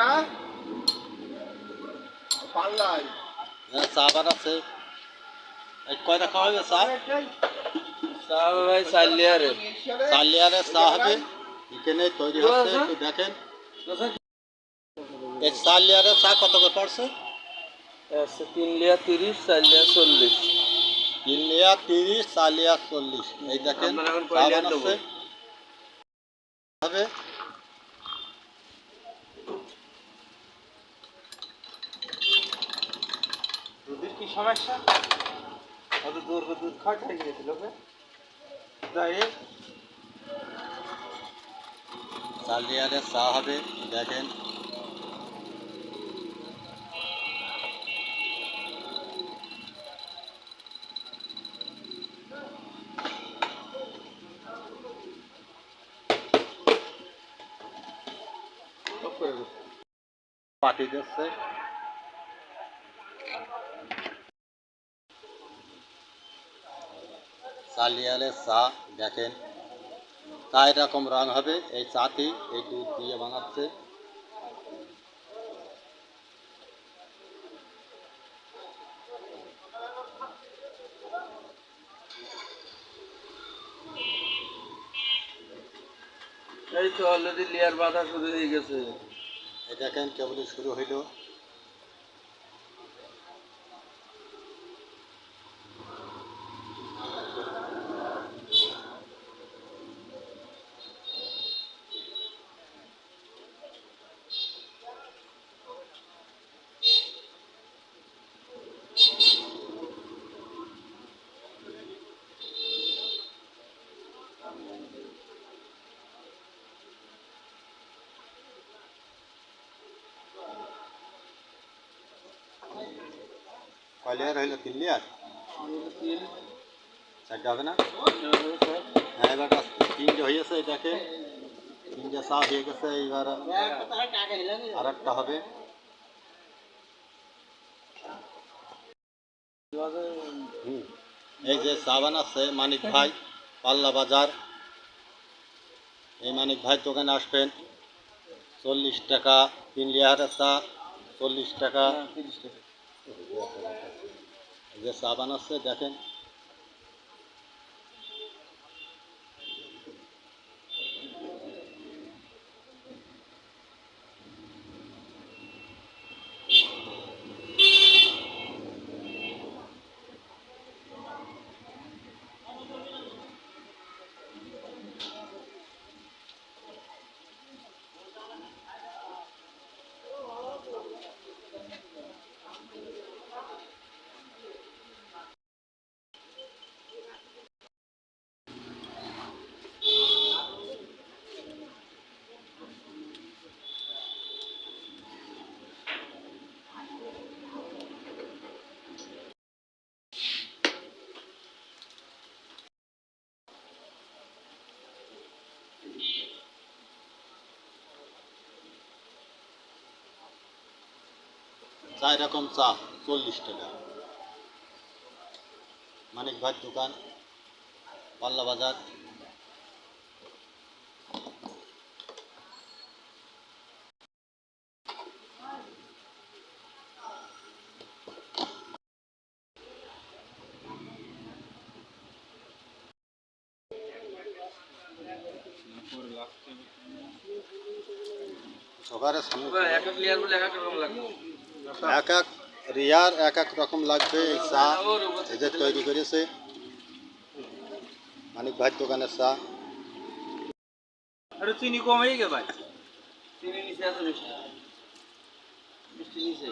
হ্যাঁ পাল্লাই হ্যাঁ চা বানাচ্ছে। এই কয়টা খাওয়া হবে চা? চা ভাই চালিয়ারে চার লিয়ারের চা হবে। এখানে তৈরি হচ্ছে একটু দেখেন। এই চার লিয়ারের চা কত করে পড়ছে? তিন লিয়া তিরিশ চার লিয়া চল্লিশ। তিন লিয়ার তিরিশ চার লিয়ার চল্লিশ। এই দেখেন লিয়ার? হবে। সমস্যা? অত দূর করে দুধ হয়ে যাই চার লিয়ারের চা হবে দেখেন। পাটি দিচ্ছে। চালিয়ালের চা দেখেন। চা এরকম রং হবে এই চাটি এই দুধ দিয়ে বানাচ্ছে। এই তো অলরেডি লেয়ার বাঁধা শুরু হয়ে গেছে। এই দেখেন কেবলই শুরু হইল। কয় লেয়ার হইল তিন লেয়ার তিন চারটে হবে না হ্যাঁ এবার তিনটে হয়েছে এই দেখেন তিনটে চা হয়ে গেছে এইবার আর একটা হবে হুম। এই যে চা বানাচ্ছে মানিক ভাই পাল্লা বাজার এই মানিক ভাই দোকানে আসবেন চল্লিশ টাকা তিন লিয়ারের চা চল্লিশ টাকা তিরিশ টাকা এই যে চা বানাচ্ছে দেখেন। চা এরকম চা, চল্লিশ টাকা। মানিক ভাই দোকান, পাল্লা বাজার। সামনে এক এক লেয়ার বলে এক এক রকম লাগবে। এক এক রিয়ার এক এক রকম লাগবে এই চা এই যে তৈরি করেছে। মানিক ভাই দোকানের চা। আরে চিনি কম হয়ে গে ভাই। চিনি নিচে আছে মিষ্টি। মিষ্টি নিচে।